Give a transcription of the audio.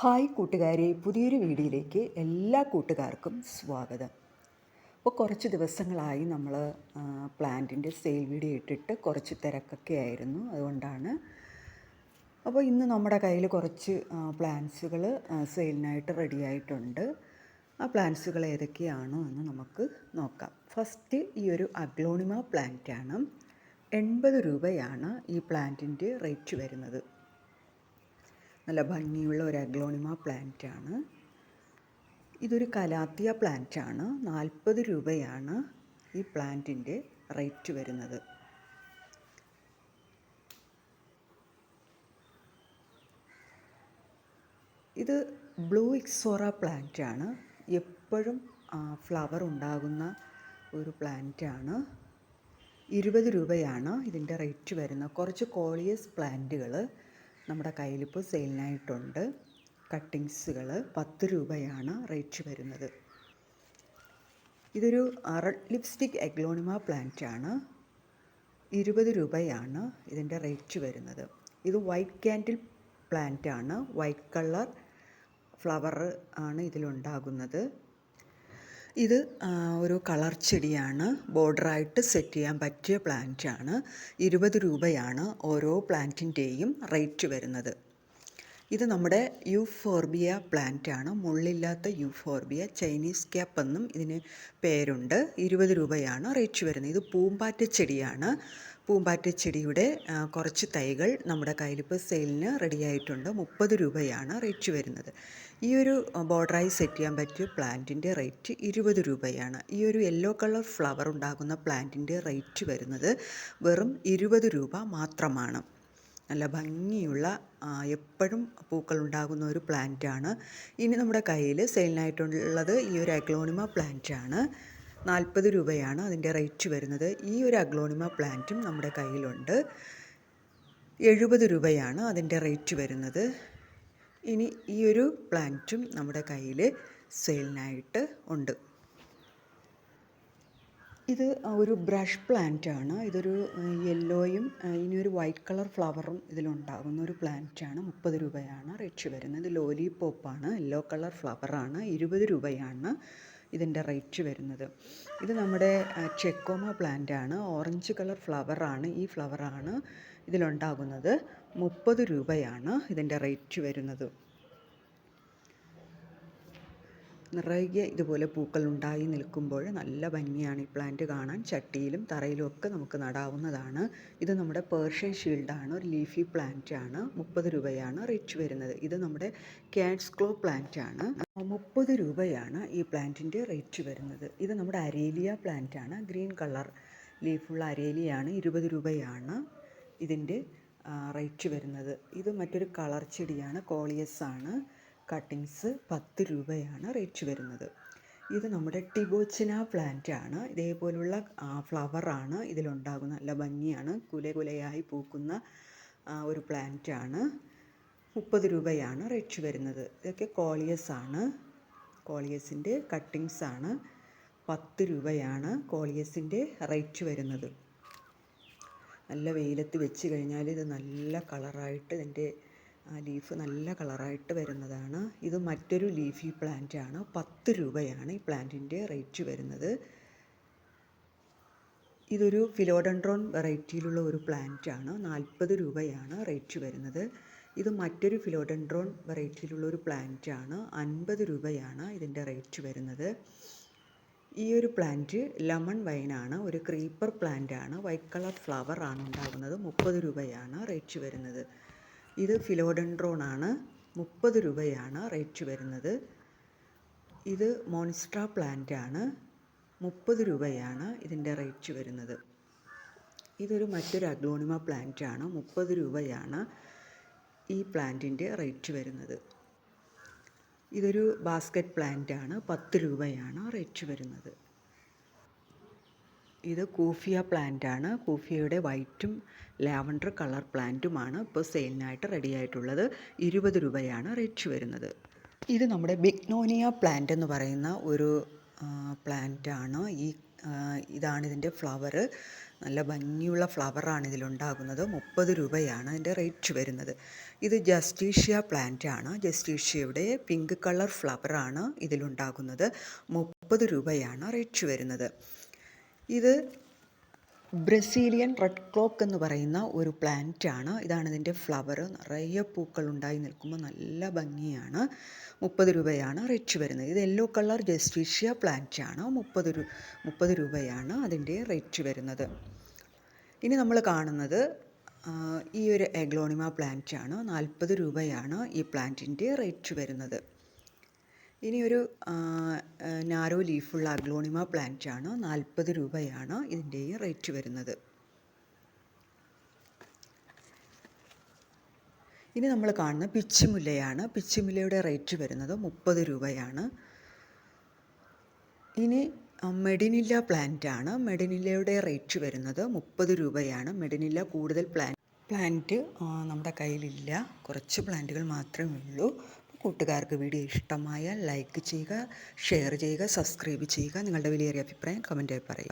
Hi കൂട്ടുകാരെ പുതിയൊരു വീഡിയോയിലേക്ക് എല്ലാ കൂട്ടുകാർക്കും സ്വാഗതം. ഇപ്പോൾ കുറച്ച് ദിവസങ്ങളായി നമ്മൾ പ്ലാന്റിന്റെ സെയിൽ വീഡിയോ ഇട്ടിട്ട് കുറച്ച് തിരക്കൊക്കെ ആയിരുന്നു അതുകൊണ്ടാണ്. അപ്പോൾ ഇന്ന് നമ്മുടെ കയ്യിൽ കുറച്ച് പ്ലാന്റ്സുകൾ സെയിലിനായിട്ട് റെഡി ആയിട്ടുണ്ട്. ആ പ്ലാന്റ്സുകൾ ഏതൊക്കെയാണോ എന്ന് നമുക്ക് നോക്കാം. ഫസ്റ്റ് ഈ ഒരു അഗ്ലോണിമ ആണ് എൺപത് രൂപയാണ് ഈ പ്ലാന്റിന്റെ റേറ്റ് വരുന്നത്. നല്ല ഭംഗിയുള്ള ഒരു അഗ്ലോണിമ പ്ലാന്റാണ് ഇതൊരു കലാത്തിയ പ്ലാന്റാണ് നാൽപ്പത് രൂപയാണ് ഈ പ്ലാന്റിന്റെ റേറ്റ് വരുന്നത്. ഇത് ബ്ലൂ ഇക്സോറ പ്ലാന്റാണ് എപ്പോഴും ഫ്ലവർ ഉണ്ടാകുന്ന ഒരു പ്ലാന്റാണ് ഇരുപത് രൂപയാണ് ഇതിന്റെ റേറ്റ് വരുന്നത്. കുറച്ച് കോളിയസ് പ്ലാന്റുകൾ നമ്മുടെ കയ്യിലിപ്പോൾ സെയിലിനായിട്ടുണ്ട്. കട്ടിങ്സുകൾ പത്ത് രൂപയാണ് റേറ്റ് വരുന്നത്. ഇതൊരു റെഡ് ലിപ്സ്റ്റിക് എഗ്ലോണിമ പ്ലാന്റ് ആണ് ഇരുപത് രൂപയാണ് ഇതിന്റെ റേറ്റ് വരുന്നത്. ഇത് വൈറ്റ് ക്യാൻഡിൽ പ്ലാന്റ് ആണ് വൈറ്റ് കളർ ഫ്ലവർ ആണ് ഇതിലുണ്ടാകുന്നത്. ഇത് ഒരു കളർ ചെടിയാണ്. ബോർഡറായിട്ട് സെറ്റ് ചെയ്യാൻ പറ്റിയ പ്ലാന്റാണ്. ഇരുപത് രൂപയാണ് ഓരോ പ്ലാന്റിന്റെയും റേറ്റ് വരുന്നത്. ഇത് നമ്മുടെ യൂഫോർബിയ പ്ലാന്റ് ആണ്. മുള്ളില്ലാത്ത യൂഫോർബിയ ചൈനീസ് ക്യാപ്പ് എന്നും ഇതിന് പേരുണ്ട്. ഇരുപത് രൂപയാണ് റേറ്റ് വരുന്നത്. ഇത് പൂമ്പാറ്റ ചെടിയാണ്. പൂമ്പാറ്റ ചെടിയുടെ കുറച്ച് തൈകൾ നമ്മുടെ കയ്യിലിപ്പോൾ സെയിലിന് റെഡിയായിട്ടുണ്ട് മുപ്പത് രൂപയാണ് റേറ്റ് വരുന്നത്. ഈ ഒരു ബോർഡറായി സെറ്റ് ചെയ്യാൻ പറ്റിയ പ്ലാന്റിന്റെ റേറ്റ് ഇരുപത് രൂപയാണ്. ഈ ഒരു യെല്ലോ കളർ ഫ്ലവർ ഉണ്ടാകുന്ന പ്ലാന്റിന്റെ റേറ്റ് വരുന്നത് വെറും ഇരുപത് രൂപ മാത്രമാണ്. നല്ല ഭംഗിയുള്ള എപ്പോഴും പൂക്കൾ ഉണ്ടാകുന്ന ഒരു പ്ലാന്റ് ആണ് ഇനി നമ്മുടെ കയ്യിൽ സെയിലിനായിട്ടുള്ളത് ഈ ഒരു അഗ്ലോണിമ ആണ് നാൽപ്പത് രൂപയാണ് അതിന്റെ റേറ്റ് വരുന്നത്. ഈ ഒരു അഗ്ലോണിമ പ്ലാന്റും നമ്മുടെ കയ്യിലുണ്ട്. എഴുപത് രൂപയാണ് അതിന്റെ റേറ്റ് വരുന്നത്. ഇനി ഈ ഒരു പ്ലാന്റും നമ്മുടെ കയ്യിൽ സെയിലിനായിട്ട് ഉണ്ട്. ഇത് ഒരു ബ്രഷ് പ്ലാന്റ് ആണ്. ഇതൊരു യെല്ലോയും ഇനി ഒരു വൈറ്റ് കളർ ഫ്ലവറും ഇതിലുണ്ടാകുന്ന ഒരു പ്ലാന്റ് ആണ്. മുപ്പത് രൂപയാണ് റേറ്റ് വരുന്നത്. ലോലി പോപ്പാണ് യെല്ലോ കളർ ഫ്ലവറാണ് ഇരുപത് രൂപയാണ് ഇതിന്റെ റേറ്റ് വരുന്നത്. ഇത് നമ്മുടെ ചെക്കോമ പ്ലാന്റ് ആണ്. ഓറഞ്ച് കളർ ഫ്ലവറാണ് ഈ ഫ്ലവറാണ് ഇതിലുണ്ടാകുന്നത്. മുപ്പത് രൂപയാണ് ഇതിന്റെ റേറ്റ് വരുന്നത്. നിറയെ ഇതുപോലെ പൂക്കൾ ഉണ്ടായി നിൽക്കുമ്പോൾ നല്ല ഭംഗിയാണ് ഈ പ്ലാന്റ് കാണാൻ. ചട്ടിയിലും തറയിലും ഒക്കെ നമുക്ക് നടാവുന്നതാണ്. ഇത് നമ്മുടെ പേർഷ്യൻ ഷീൽഡാണ് ഒരു ലീഫി പ്ലാന്റ് ആണ്. മുപ്പത് രൂപയാണ് റേറ്റ് വരുന്നത്. ഇത് നമ്മുടെ ക്യാറ്റ്സ് ക്ലോ പ്ലാന്റ് ആണ്. മുപ്പത് രൂപയാണ് ഈ പ്ലാന്റിന്റെ റേറ്റ് വരുന്നത്. ഇത് നമ്മുടെ അരേലിയ പ്ലാന്റ് ആണ്. ഗ്രീൻ കളർ ലീഫുള്ള അരേലിയാണ് ഇരുപത് രൂപയാണ് ഇതിന്റെ റേറ്റ് വരുന്നത്. ഇത് മറ്റൊരു കളർ ചെടിയാണ് കോളിയസ് ആണ്. കട്ടിങ്സ് പത്ത് രൂപയാണ് റേറ്റ് വരുന്നത്. ഇത് നമ്മുടെ ടിബോച്ചിന പ്ലാന്റ് ആണ് ഇതേപോലുള്ള ഫ്ലവറാണ് ഇതിലുണ്ടാകുന്ന നല്ല ഭംഗിയാണ്. കുല കുലയായി പൂക്കുന്ന ഒരു പ്ലാന്റ് ആണ് മുപ്പത് രൂപയാണ് റേറ്റ് വരുന്നത്. ഇതൊക്കെ കോളിയസ് ആണ്. കോളിയസിന്റെ കട്ടിങ്സ് ആണ്. പത്ത് രൂപയാണ് കോളിയസിന്റെ റേറ്റ് വരുന്നത്. നല്ല വെയിലത്ത് വെച്ച് കഴിഞ്ഞാൽ ഇത് നല്ല കളറായിട്ട് ഇതിന്റെ ആ ലീഫ് നല്ല കളറായിട്ട് വരുന്നതാണ്. ഇത് മറ്റൊരു ലീഫി പ്ലാന്റ് ആണ്. പത്ത് രൂപയാണ് ഈ പ്ലാന്റിന്റെ റേറ്റ് വരുന്നത്. ഇതൊരു ഫിലോഡൻഡ്രോൺ വെറൈറ്റിയിലുള്ള ഒരു പ്ലാന്റ് ആണ്. നാൽപ്പത് രൂപയാണ് റേറ്റ് വരുന്നത്. ഇത് മറ്റൊരു ഫിലോഡൻഡ്രോൺ വെറൈറ്റിയിലുള്ള ഒരു പ്ലാന്റ് ആണ്. അൻപത് രൂപയാണ് ഇതിന്റെ റേറ്റ് വരുന്നത്. ഈ ഒരു പ്ലാന്റ് ലെമൺ വൈനാണ് ഒരു ക്രീപ്പർ പ്ലാന്റ് ആണ്. വൈറ്റ് കളർ ഫ്ലവർ ആണ് ഉണ്ടാകുന്നത്. മുപ്പത് രൂപയാണ് റേറ്റ് വരുന്നത്. ഇത് ഫിലോഡൻഡ്രോൺ ആണ് മുപ്പത് രൂപയാണ് റേറ്റ് വരുന്നത്. ഇത് മോൺസ്ട്ര പ്ലാന്റ് ആണ് മുപ്പത് രൂപയാണ് ഇതിന്റെ റേറ്റ് വരുന്നത്. ഇതൊരു മറ്റൊരു അഗ്ലോണിമ പ്ലാന്റ് ആണ് മുപ്പത് രൂപയാണ് ഈ പ്ലാന്റിന്റെ റേറ്റ് വരുന്നത്. ഇതൊരു ബാസ്ക്കറ്റ് പ്ലാന്റ് ആണ് പത്ത് രൂപയാണ് റേറ്റ് വരുന്നത്. ഇത് കൂഫിയ പ്ലാന്റ് ആണ്. കൂഫിയയുടെ വൈറ്റും ലാവൻഡർ കളർ പ്ലാന്റുമാണ് ഇപ്പോൾ സെയിലിനായിട്ട് റെഡി ആയിട്ടുള്ളത്. ഇരുപത് രൂപയാണ് റേറ്റ് വരുന്നത്. ഇത് നമ്മുടെ ബിഗ്നോനിയ പ്ലാന്റ് എന്ന് പറയുന്ന ഒരു പ്ലാന്റ് ആണ്. ഈ ഇതാണ് ഇതിന്റെ ഫ്ലവർ നല്ല ഭംഗിയുള്ള ഫ്ലവറാണ് ഇതിലുണ്ടാകുന്നത്. മുപ്പത് രൂപയാണ് ഇതിന്റെ റേറ്റ് വരുന്നത്. ഇത് ജസ്റ്റീഷ്യ പ്ലാന്റ് ആണ്. ജസ്റ്റീഷ്യയുടെ പിങ്ക് കളർ ഫ്ലവറാണ് ഇതിലുണ്ടാകുന്നത്. മുപ്പത് രൂപയാണ് റേറ്റ് വരുന്നത്. ഇത് ബ്രസീലിയൻ റെഡ് ക്ലോക്ക് എന്ന് പറയുന്ന ഒരു പ്ലാന്റ് ആണ്. ഇതാണ് ഇതിന്റെ ഫ്ലവർ. നിറയെ പൂക്കൾ ഉണ്ടായി നിൽക്കുമ്പോൾ നല്ല ഭംഗിയാണ്. മുപ്പത് രൂപയാണ് റേറ്റ് വരുന്നത്. ഇത് യെല്ലോ കളർ ജസ്റ്റിഷ്യ പ്ലാന്റ് ആണ്. മുപ്പത് രൂ മുപ്പത് രൂപയാണ് അതിന്റെ റേറ്റ് വരുന്നത്. ഇനി നമ്മൾ കാണുന്നത് ഈ ഒരു എഗ്ലോണിമ പ്ലാന്റ് ആണ്. നാൽപ്പത് രൂപയാണ് ഈ പ്ലാന്റിന്റെ റേറ്റ് വരുന്നത്. ഇനി ഒരു ആ, ആ, നാരോ ലീഫുള്ള അഗ്ലോണിമ പ്ലാന്റ് ആണ്. നാൽപ്പത് രൂപയാണ് ഇതിന്റെയും റേറ്റ് വരുന്നത്. ഇനി നമ്മൾ കാണുന്ന പിച്ചിമുല്ലയാണ്. പിച്ചിമുല്ലയുടെ റേറ്റ് വരുന്നത് മുപ്പത് രൂപയാണ്. ഇനി മെഡിനില്ല പ്ലാന്റ് ആണ്. മെഡിനില്ലയുടെ റേറ്റ് വരുന്നത് മുപ്പത് രൂപയാണ്. മെഡിനില്ല കൂടുതൽ പ്ലാന്റ് പ്ലാന്റ് നമ്മുടെ കയ്യിലില്ല. കുറച്ച് പ്ലാന്റുകൾ മാത്രമേ ഉള്ളൂ. കൂട്ടുകാർക്ക് വീഡിയോ ഇഷ്ടമായാൽ ലൈക്ക് ചെയ്യുക ഷെയർ ചെയ്യുക സബ്സ്ക്രൈബ് ചെയ്യുക. നിങ്ങളുടെ വിലയേറിയ അഭിപ്രായം കമന്റായി പറയുക.